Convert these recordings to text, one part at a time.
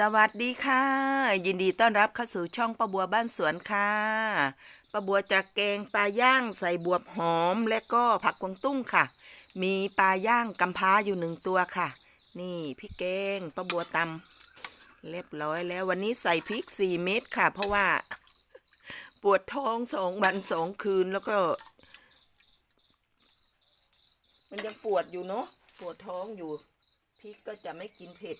สวัสดีค่ะ ยินดีต้อนรับเข้าสู่ช่องป้าบัวบ้านสวนค่ะป้าบัวจะแกงปลาย่างใส่บวบหอมและก็ผักกวางตุ้งค่ะ มีปลาย่างกำพร้าอยู่หนึ่งตัวค่ะ นี่พี่แกงป้าบัวตำเรียบร้อยแล้ววันนี้ใส่พริกสี่เม็ดค่ะ เพราะว่า ปวดท้องสองวันสองคืนแล้วก็ มันยังปวดอยู่เนาะปวดท้องอยู่พริกก็จะไม่กินเผ็ด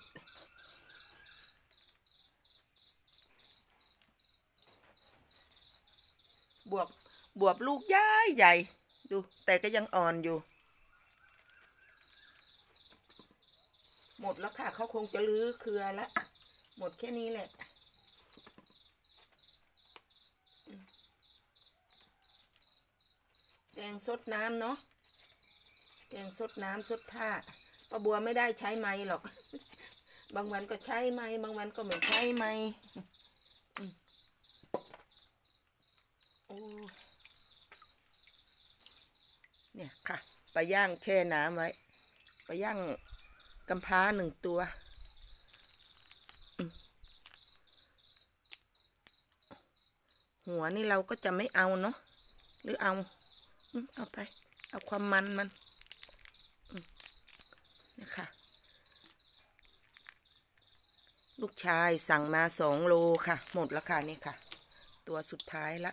บวบบวบลูกย้ายใหญ่ ดูแต่ก็ยังอ่อนอยู่ หมดแล้วค่ะเขาคงจะลื้อเครือละ หมดแค่นี้แหละแกงสดน้ำเนาะแกงสดน้ำสดท่าป้าบัวไม่ได้ใช้ไม้หรอก บางวันก็ใช้ไม้บางวันก็ไม่ใช้ไม้ เนี่ยค่ะปลาย่างแช่น้ำไว้ปลาย่างกำพร้าหนึ่งตัว หัวนี่เราก็จะไม่เอาเนาะหรือเอาเอาไป เอาความมันมันนี่ค่ะ ลูกชายสั่งมาสองโลค่ะ หมดแล้วค่ะนี่ค่ะ ตัวสุดท้ายละ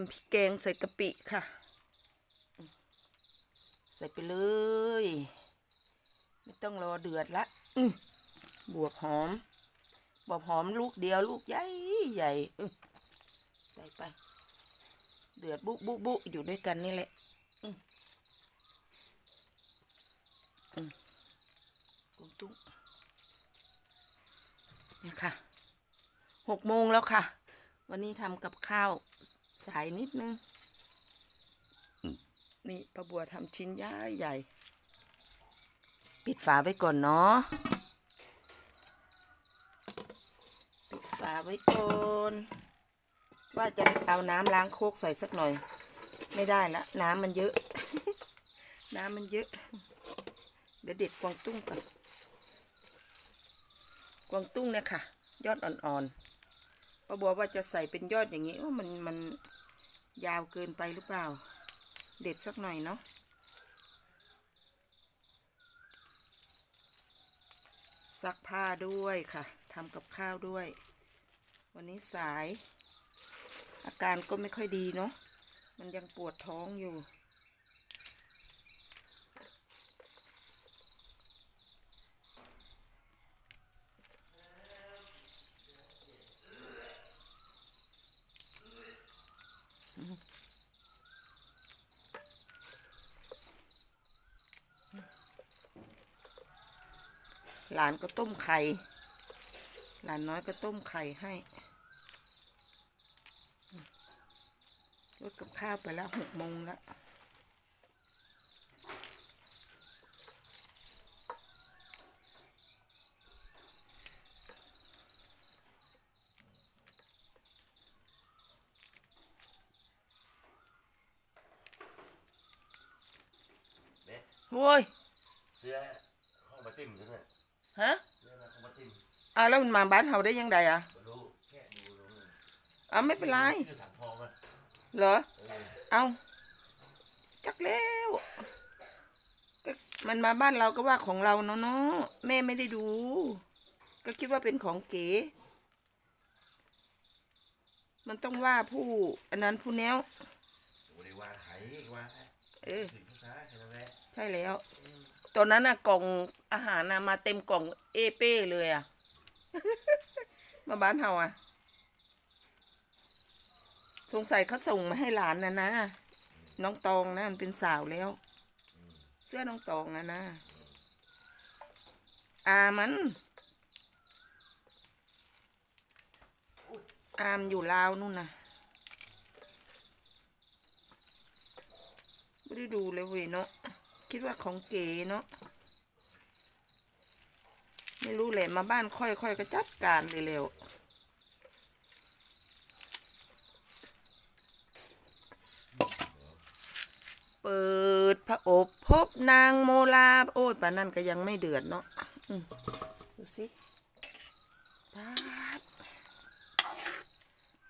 ำพริกแกงใส่กะปิค่ะ ใส่ไปเลย ไม่ต้องรอเดือดละบวบหอม บวบหอมลูกเดียวลูกใหญ่ใหญ่ใส่ไป เดือดบุบุบุอยู่ด้วยกันนี่แหละกุ้งตุ้งนี่ค่ะหกโมงแล้วค่ะ วันนี้ทำกับข้าว สายนิดนึง นี่ป้าบัวทำชิ้นย่ายใหญ่ ปิดฝาไว้ก่อนเนาะ ปิดฝาไว้ก่อน ว่าจะเอาน้ำล้างโคกใส่สักหน่อย ไม่ได้ละ น้ำมันเยอะ น้ำมันเยอะ เดี๋ยวเด็ดกวางตุ้งก่อน กวางตุ้งเนี่ยค่ะ ยอดอ่อนๆ ป้าบัวว่าจะใส่เป็นยอดอย่างนี้ว่ามันมันยาวเกินไปหรือเปล่า เด็ดสักหน่อยเนาะซักผ้าด้วยค่ะทำกับข้าวด้วย วันนี้สาย อาการก็ไม่ค่อยดีเนาะมันยังปวดท้องอยู่ หลานก็ต้มไข่ หลานน้อยก็ต้มไข่ให้รดกับข้าวไปแล้วหกโมงแล้วเนี่ยโว้ยเสื้อห้องมาติ่มใช่ไหม ฮะเสื้อห้องมาติ่มอ้าวแล้วมันมาบ้านเฮาได้ยังไงอะไม่รู้แค่ดูตรงนี้อ้าวไม่เป็นไรคือถังทองอะเหรอเออเอาจักแล้วก็มันมาบ้านเราก็ว่าของเราเนาะเนาะแม่ไม่ได้ดู ก็คิดว่าเป็นของเก๋ มันต้องว่าผู้อันนั้นผู้แนวโอ้ได้ว่าไข่ว่าเออถึงภาษาแค่นั้นแหละใช่แล้ว ตอนนั้นน่ะกล่องอาหารน่ะมาเต็มกล่องเอเป้เลยอะ มาบ้านเฮาอะ สงสัยเขาส่งมาให้หลานนะนะ น้องตองนะมันเป็นสาวแล้ว เสื้อน้องตองอะนะ อามัน อามอยู่ลาวนู่นนะไม่ได้ดูเลยเว้ยเนาะ คิดว่าของเก๋เนาะไม่รู้แหละมาบ้านค่อยๆก็จัดการเร็วๆเปิดพระอบพบนางโมลา โอ้ยป่านั่นก็ยังไม่เดือดเนาะดูสิปาด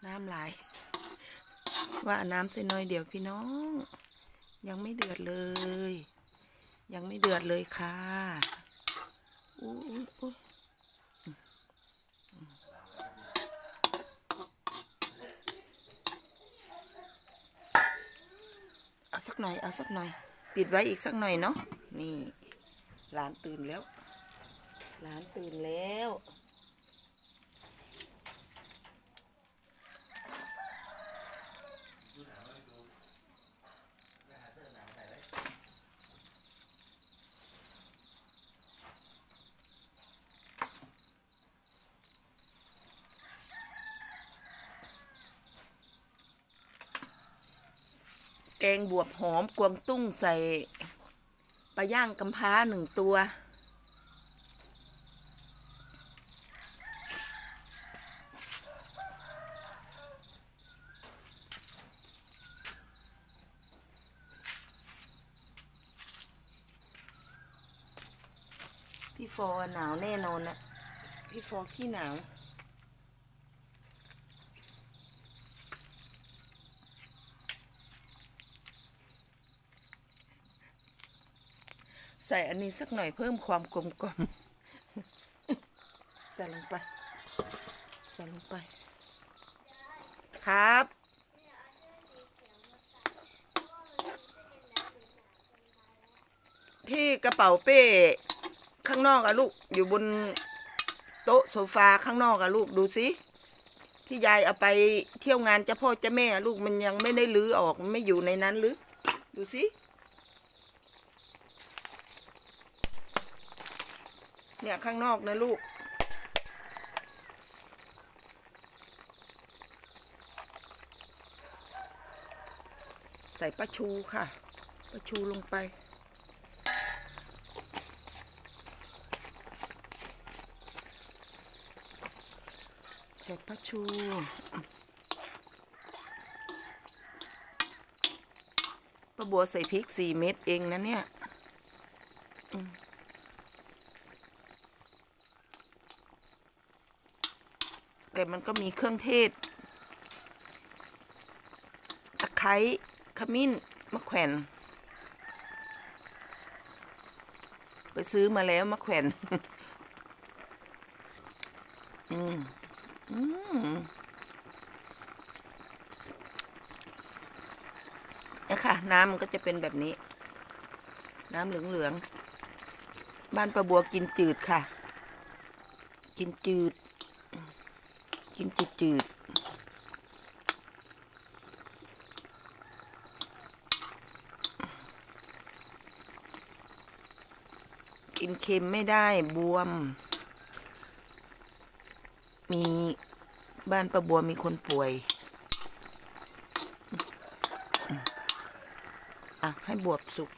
น้ำไหลว่าน้ำเส้นน้อยเดี๋ยวพี่น้อง ยังไม่เดือดเลย ยังไม่เดือดเลยค่ะอุ้ยอุ้ยเอาสักหน่อย เอาสักหน่อย ปิดไว้อีกสักหน่อยเนาะ นี่ หลานตื่นแล้ว หลานตื่นแล้ว แกงบวบหอมกวางตุ้งใส่ปลาย่างกำพร้าหนึ่งตัว พี่ฟอหนาวแน่นอนนะพี่ฟอขี้หนาว ส่อันนี้สักหน่อยเพิ่มความกลมกล่อมใส่ลงไป ใส่ลงไป ครับ ที่กระเป๋าเป้ ข้างนอกอะลูก อยู่บนโต๊ะโซฟาข้างนอกอะลูกดูสิที่ยายเอาไปเที่ยวงานเจ้าพ่อเจ้าแม่อะลูกมันยังไม่ได้ลื้อออกมันไม่อยู่ในนั้นหรือ ดูสิ เนี่ยข้างนอกนะลูก ใส่ปลาชูค่ะปลาชูลงไป ใส่ปลาชูป้าบัวใส่พริกสี่เม็ดเองนะเนี่ย แต่มันก็มีเครื่องเทศ ตะไคร้ขมิ้น มะแขวนไปซื้อมาแล้วมะแขวนอืม อืมนี่ค่ะน้ำมันก็จะเป็นแบบนี้ น้ำเหลืองๆ บ้านประบัวกินจืดค่ะ กินจืด กินจืดจืดกินเค็มไม่ได้บวม มีบ้านประบัวมีคนป่วย อะ ให้บวบสุก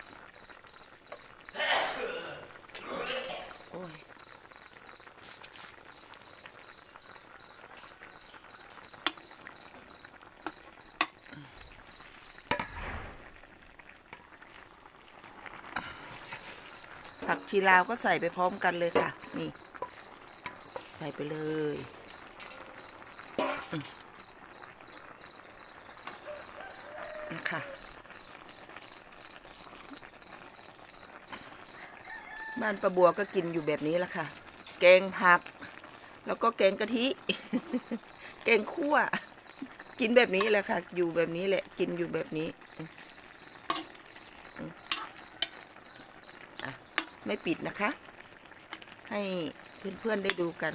ชีลาวก็ใส่ไปพร้อมกันเลยค่ะ นี่ ใส่ไปเลยนี่ค่ะบ้านประบัวก็กินอยู่แบบนี้แหละค่ะ แกงผัก แล้วก็แกงกะทิ แกงคั่ว กินแบบนี้แหละค่ะ อยู่แบบนี้แหละ กินอยู่แบบนี้ ไม่ปิดนะคะ ให้เพื่อนๆได้ดูกัน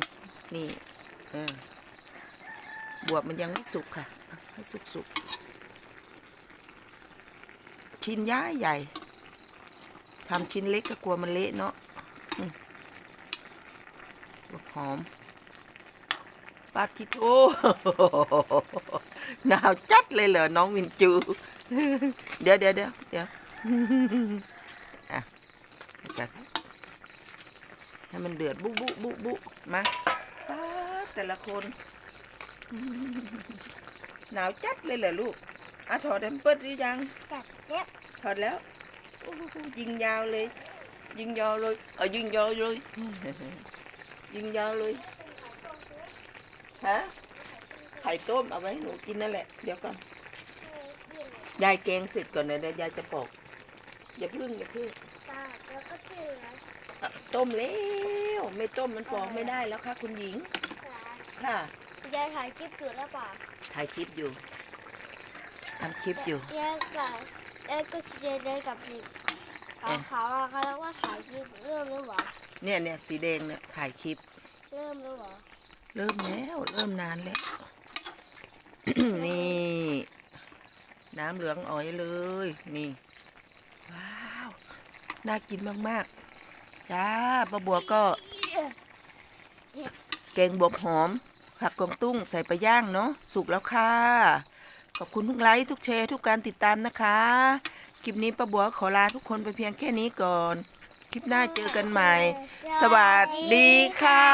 นี่เออบวบมันยังไม่สุกค่ะ ให้สุกๆ ชิ้นย้ายใหญ่ทำชิ้นเล็กก็กลัวมันเละเนาะบวบหอมปาทิโทหนาวจัดเลยเหรอน้องวินจู เดี๋ยวเดี๋ยวเดี๋ยวเดี๋ยว อะ กัน ให้มันเดือดบุบุบุบุมาป๊าดแต่ละคน หนาวจัดเลยเหรอลูกอะถอดแอมเปิดหรือยังตัดเล็บถอดแล้วโอ้โหยิงยาวเลย ยิงยาวเลยเออยิงยาวเลย ยิงยาวเลยฮะไข่ต้มเอาไว้ให้หนูกินนั่นแหละ เดี๋ยวก่อนยายแกงเสร็จก่อนนะเดี๋ยวยายจะปอกอย่าพึ่งอย่าพึ่งป้าแล้วก็ที่เหลืออะ ต้มแล้วไม่ต้มมันฟองไม่ได้แล้วค่ะ คุณหญิง ค่ะยายถ่ายคลิปอยู่แล้วป่ะถ่ายคลิปอยู่ทำคลิปอยู่ยายกับยายก็สีแดงกับสีขาวขาวๆอะเขาเรียกว่าถ่ายคลิปเริ่มหรือเปล่าเนี่ยเนี่ยสีแดงเนี่ยถ่ายคลิป เริ่มหรือเปล่าเริ่มแล้วเริ่มนานแล้วนี่ น้ำเหลืองอ๋อยเลย นี่ ว้าว น่ากินมาก ๆ จ้าป้าบัวก็แกงบวบหอม ผักกวางตุ้งใส่ไปย่างเนาะสุกแล้วค่ะ ขอบคุณทุกไลค์ทุกแชร์ทุกการติดตามนะคะ คลิปนี้ป้าบัวขอลาทุกคนไปเพียงแค่นี้ก่อน คลิปหน้าเจอกันใหม่ สวัสดีค่ะ